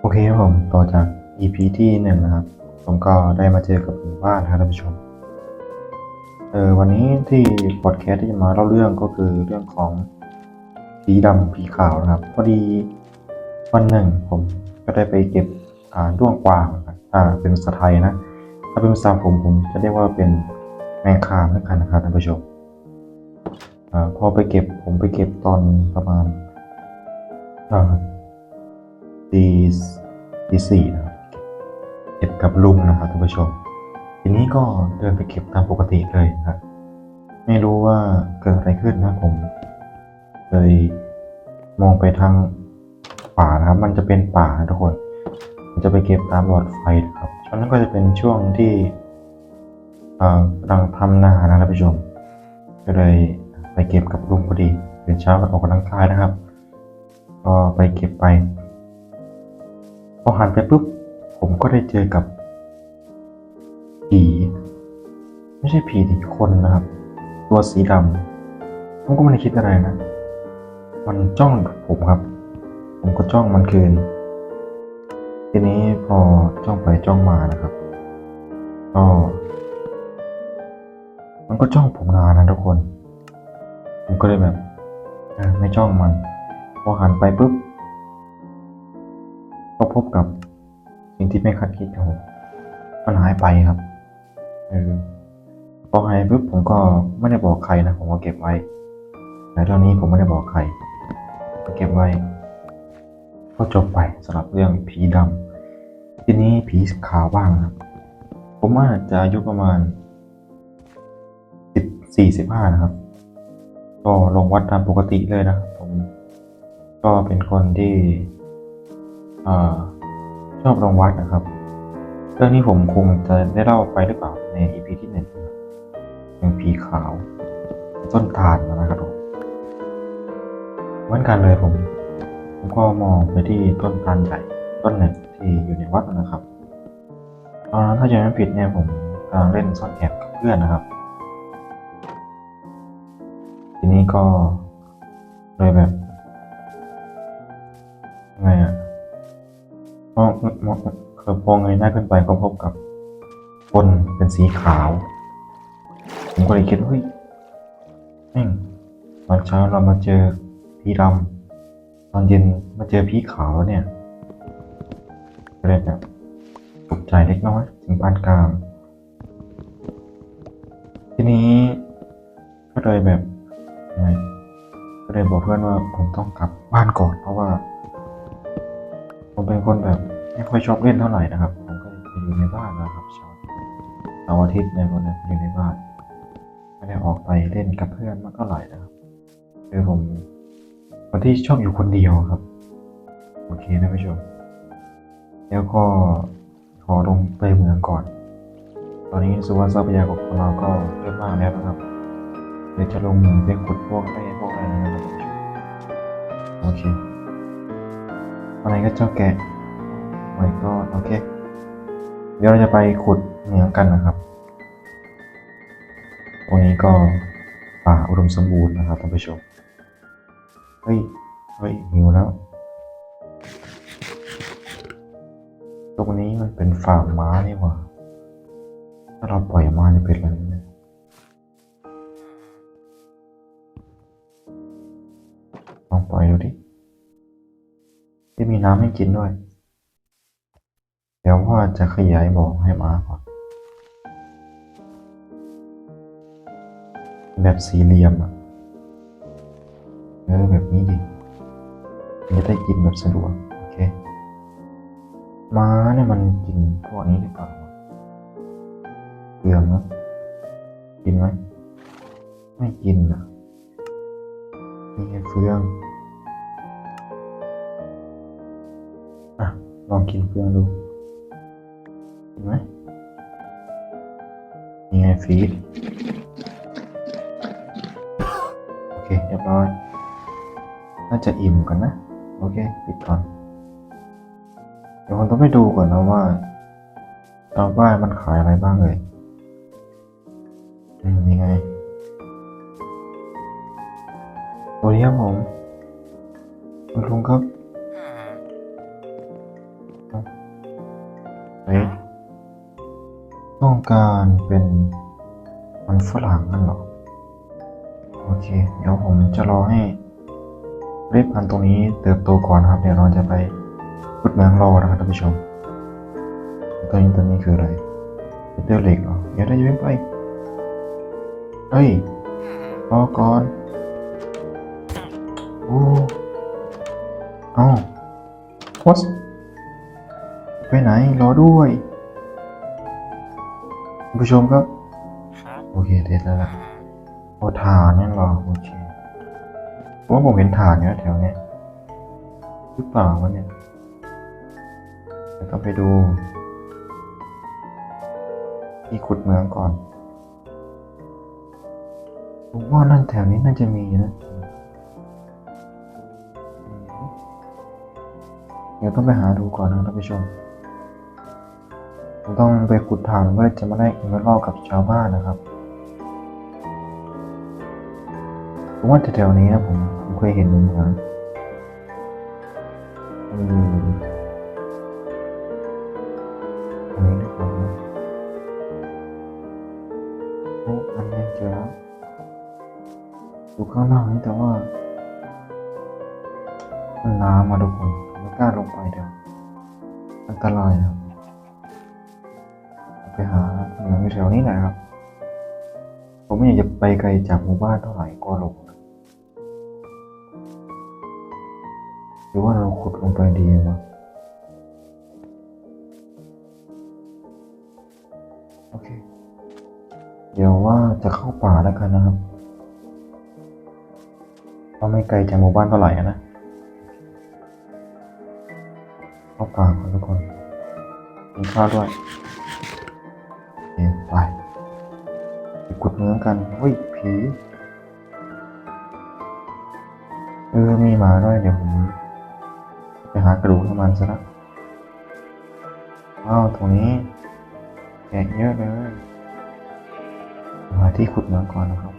โอเคครับผมต่อจาก EP ที่หนึ่งนะครับ ผมก็ได้มาเจอกับหมู่บ้านนะครับท่านผู้ชมเออวันนี้ที่พอดแคสต์ที่จะมาเล่าเรื่องก็คือเรื่องของผีดำผีขาวนะครับ พอดีวันหนึ่งผมก็ได้ไปเก็บอ่าด้วงกวางอ่าเป็นภาษาไทยนะ ถ้าเป็นภาษาผมผมจะเรียกว่าเป็นแมงคามแล้วกันนะครับท่านผู้ชมอ่าพอไปเก็บผมไปเก็บตอนประมาณอ่า ตีตีสี่นะครับเก็บกับลุงนะครับท่านผู้ชม ทีนี้ก็เดินไปเก็บตามปกติเลยนะครับไม่รู้ว่าเกิดอะไรขึ้นนะผม เลยมองไปทางป่านะครับ มันจะเป็นป่านะทุกคน มันจะไปเก็บตามหลอดไฟนะครับช่วงนั้นก็จะเป็นช่วงที่กำลังทำนานะท่านผู้ชม ก็เลยไปเก็บกับลุงพอดีตื่นเช้าก็ออกกำลังกายนะครับ ก็ไปเก็บไป พอหันไปปุ๊บ ผมก็ได้เจอกับ ผี ไม่ใช่ผีดิคนนะครับ ตัวสีดำผมก็ไม่ได้คิดอะไรนะ มันจ้องผมครับ ผมก็จ้องมันคืน ทีนี้พอจ้องไปจ้องมานะครับก็มันก็จ้องผมนานนะทุกคน ผมก็เลยแบบไม่จ้องมัน พอหันไปปุ๊บ ก็พบกับสิ่งที่ไม่คาดคิดครับผมมันหายไปครับเออพอหายปุ๊บผมก็ไม่ได้บอกใครนะผมก็เก็บไว้ในเรื่องนี้ผมไม่ได้บอกใคร ก็เก็บไว้ ก็จบไปสำหรับเรื่องผีดำทีนี้ผีขาวบ้างครับ ผมอาจจะอายุประมาณสิบสี่สิบห้านะครับ ก็ลงวัดตามปกติเลยนะผมก็เป็นคนที่ อชอบลงวัดนะครับ เรื่องนี้ผมคงจะได้เล่าไปหรือเปล่าใน EP ที่หนึ่งเรื่องผีขาว ต้นตาลนะครับผมเหมือนกันเลยผม ผมก็มองไปที่ต้นตาลใหญ่ต้นหนึ่งที่อยู่ในวัดนะครับ ตอนนั้นถ้าจำไม่ผิดเนี่ยผมกำลังเล่นซ่อนแอบกับเพื่อนนะครับ ทีนี้ก็เลยแบบไงอะ มองมองคือพอเงยหน้าขึ้นไปก็พบกับคนเป็นสีขาว ผมก็เลยคิดเฮ้ยแม่งตอนเช้าเรามาเจอผีดำตอนเย็นมาเจอผีขาวแล้วเนี่ยก็เลยแบบตกใจเล็กน้อยถึงปานกลาง ทีนี้ก็เลยแบบไงก็เลยบอกเพื่อนว่าผมต้องกลับบ้านก่อนเพราะว่า ผมเป็นคนแบบไม่ค่อยชอบเล่นเท่าไหร่นะครับ ผมก็จะอยู่ในบ้านนะครับเช้าเสาร์อาทิตย์ในวันนี้อยู่ในบ้านไม่ได้ออกไปเล่นกับเพื่อนมากเท่าไหร่นะครับคือผมคนที่ชอบอยู่คนเดียวครับ โอเคนะผู้ชม แล้วก็ขอลงไปเมืองก่อน ตอนนี้สุวรรณทรัพยากรของเราก็เริ่มมากแล้วนะครับเดี๋ยวจะลงเมืองไปขุดพวกไอ้พวกอะไรนะครับโอเค อะไรก็เจ้าแกะไว้ก็โอเค เดี๋ยวเราจะไปขุดเหมืองกันนะครับวันนี้ก็ป่าอุดมสมบูรณ์นะครับท่านผู้ชม เฮ้ย เฮ้ยหิวแล้ว ตรงนี้มันเป็นฟาร์มม้านี่หว่า ถ้าเราปล่อยม้าจะเป็นอะไรเนี่ยลองปล่อยดูดิ น้ำให้กินด้วย เดี๋ยวว่าจะขยายบ่อให้ม้าก่อน แบบสี่เหลี่ยมอะ เออแบบนี้ดิจะได้กินแบบสะดวก โอเค ม้าเนี่ยมันกินพวกนี้หรือเปล่าเปลืองนะกินไหม ไม่กินอะนี่ไงเฟือง ลองกินเฟืองดูเห็นไหมนี่ไงฟีดโอเคเรียบร้อย น่าจะอิ่มกันนะ โอเค ปิดก่อน เดี๋ยวผมต้องไปดูก่อนนะว่าชาวบ้านมันขายอะไรบ้างเลยอืมยังไงสวัสดีครับผม ฝรั่งนั่นเหรอ โอเค เดี๋ยวผมจะรอให้เมล็ดพันตรงนี้เติบโตก่อนนะครับ เดี๋ยวเราจะไปพุดเมืองรอนะครับท่านผู้ชม ตัวนี้ตัวนี้คืออะไรเป็นเตอร์เหล็กเหรอเดี๋ยวได้ยังไม่ไปเฮ้ย รอก่อน โอ้เอ้าพสไปไหน รอด้วยท่านผู้ชมครับ โอเคเด็ดแล้วล่ะโอ้ฐานนั่นหรอโอเคว่าผมเห็นฐานอยู่แถวเนี้ยหรือเปล่าวะเนี่ยเดี๋ยวต้องไปดูที่ขุดเมืองก่อนผมว่านั่นแถวนี้น่าจะมีนะเดี๋ยวต้องไปหาดูก่อนนะท่านผู้ชมผมต้องไปขุดฐานเพื่อจะมาได้เงินรอบกับชาวบ้านนะครับ ผมว่าแถวๆนี้นะผมผมเคยเห็นเหมือนกันอันนี้ดีกว่านะโอ้อันนี้เจอแล้วอยู่ข้างล่างนี่แต่ว่ามันน้ำมาทุกคนมไม่กล้าลงไปเดี๋ยวอันตรายนะครับไปหาเหมืองแถวนี้แหละครับ ผมไม่อยากจะไปไกลจากหมู่บ้านเท่าไหร่ก็ลง รือว่าเราขุดลงไปดีวะโอเค เดี๋ยวว่าจะเข้าป่าแล้วกันนะครับเพราะไม่ไกลจากหมู่บ้านเท่าไหร่อะนะเข้าป่าก่อนทุกคนกินข้าวด้วยโอเคไปไปขุดเนื้อกันเฮ้ยผีเออมีหมาด้วยเดี๋ยวผม ไปหากระดูกให้มันซะละว้าวตรงนี้แกะเยอะเลยหาที่ขุดเนื้อก่อนนะครับ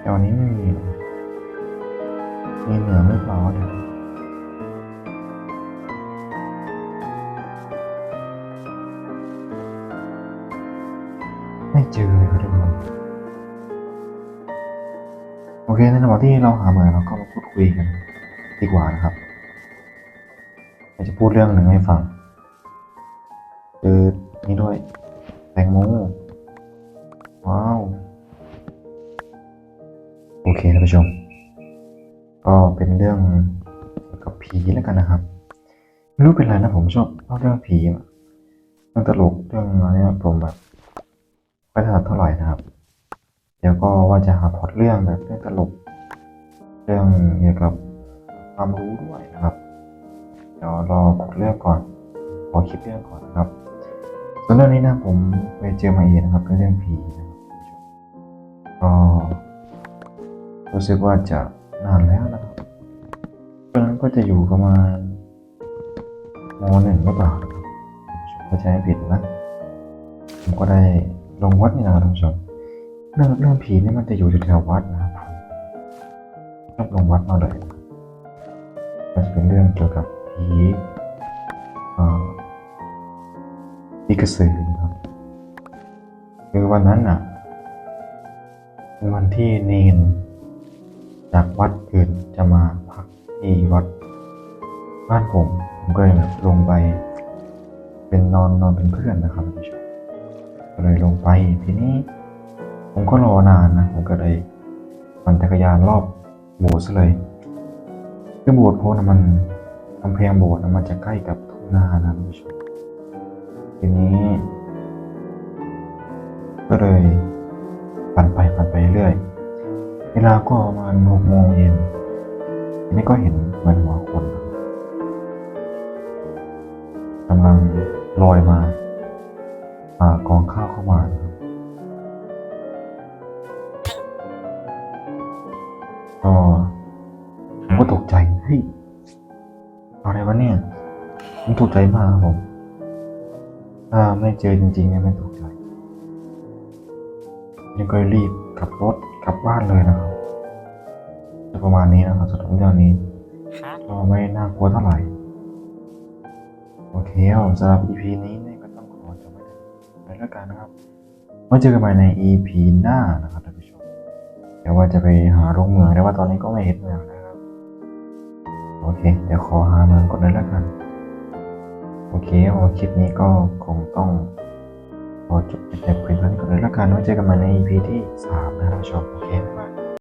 แถวนี้ไม่มีมีเหนือหรือเปล่าเดี๋ยไม่เจอเลยครับทุกคนโอเคในระหว่างที่เราหาเหมืองเราก็มาพูดคุยกัน ดีกว่านะครับอยากจะพูดเรื่องหนึ่งให้ฟังคือนี่ด้วย แตงโมว้าว โอเคท่านผู้ชม ก็เป็นเรื่องเกี่ยวกับผีแล้วกันนะครับ ไม่รู้เป็นไรนะผมชอบเล่าเรื่องผีเรื่องตลกเรื่องอะไรผมแบบไม่ถนัดเท่าไหร่นะครับ เดี๋ยวก็ว่าจะหาพอตเรื่องแบบเรื่องตลก เรื่องเกี่ยวกับ ความรู้ด้วยนะครับ เดี๋ยวรอพล็อตเรื่องก่อน ขอคิดเรื่องก่อนนะครับส่วนเรื่องนี้นะผมไปเจอมาเองนะครับเป็นเรื่องผีนะครับก็รู้สึกว่าจะนานแล้วนะครับตอนนั้นก็จะอยู่ประมาณมหนึ่งหรือเปล่าถ้าใช่ผิดนะผมก็ได้ลงวัดนี่นะครับท่านผู้ชมเรื่องเรื่องผีนี่มันจะอยู่แถวๆวัดนะครับชอบลงวัดมาเลย ก็จะเป็นเรื่องเกี่ยวกับผีเอ่อผีกระสือครับคือวันนั้นอะเป็นวันที่เนนจากวัดอื่นจะมาพักที่วัดบ้านผมผมก็เลยแบบลงไป เป็นนอนนอนเป็นเพื่อนนะครับท่านผู้ชมก็เลยลงไปทีนี้ ผมก็รอนานนะผมก็เลยปั่นจักรยานรอบโบสถ์ซะเลย คือโบสถ์ผมนะมันกำแพงโบสถ์นะมันจะใกล้กับทุ่งนานะท่านผู้ชมทีนี้ ก็เลยปั่นไปปั่นไปเรื่อยเวลาก็ประมาณหกโมงเย็นทีนี้ก็เห็นเหมือนหัวคนกำลังลอยมา อ่ากองข้าวเข้ามาะเนี่ยผมตกใจมากครับผม ถ้าไม่เจอจริงๆเนี่ยไม่ตกใจ ยังก็รีบขับรถกลับบ้านเลยนะครับจะประมาณนี้นะครับสำหรับเรื่องนี้ก็ไม่น่ากลัวเท่าไหร่ โอเคครับสำหรับ EP นี้เนี่ยก็ต้องขอจบไปแล้วกันนะครับไว้เจอกันใหม่ใน EP หน้านะครับท่านผู้ชมเดี๋ยวว่าจะไปหาโรงเมืองแต่ว่าตอนนี้ก็ไม่เห็นเมืองนะ โอเค เดี๋ยวขอหาเมืองก่อนเลยแล้วกัน โอเคว่าคลิปนี้ก็คงต้องขอจบแต่เพียงเท่านี้ก่อนเลยแล้วกันไว้เจอกันใหม่ใน EP ที่สามนะครับท่านผู้ชมโอเค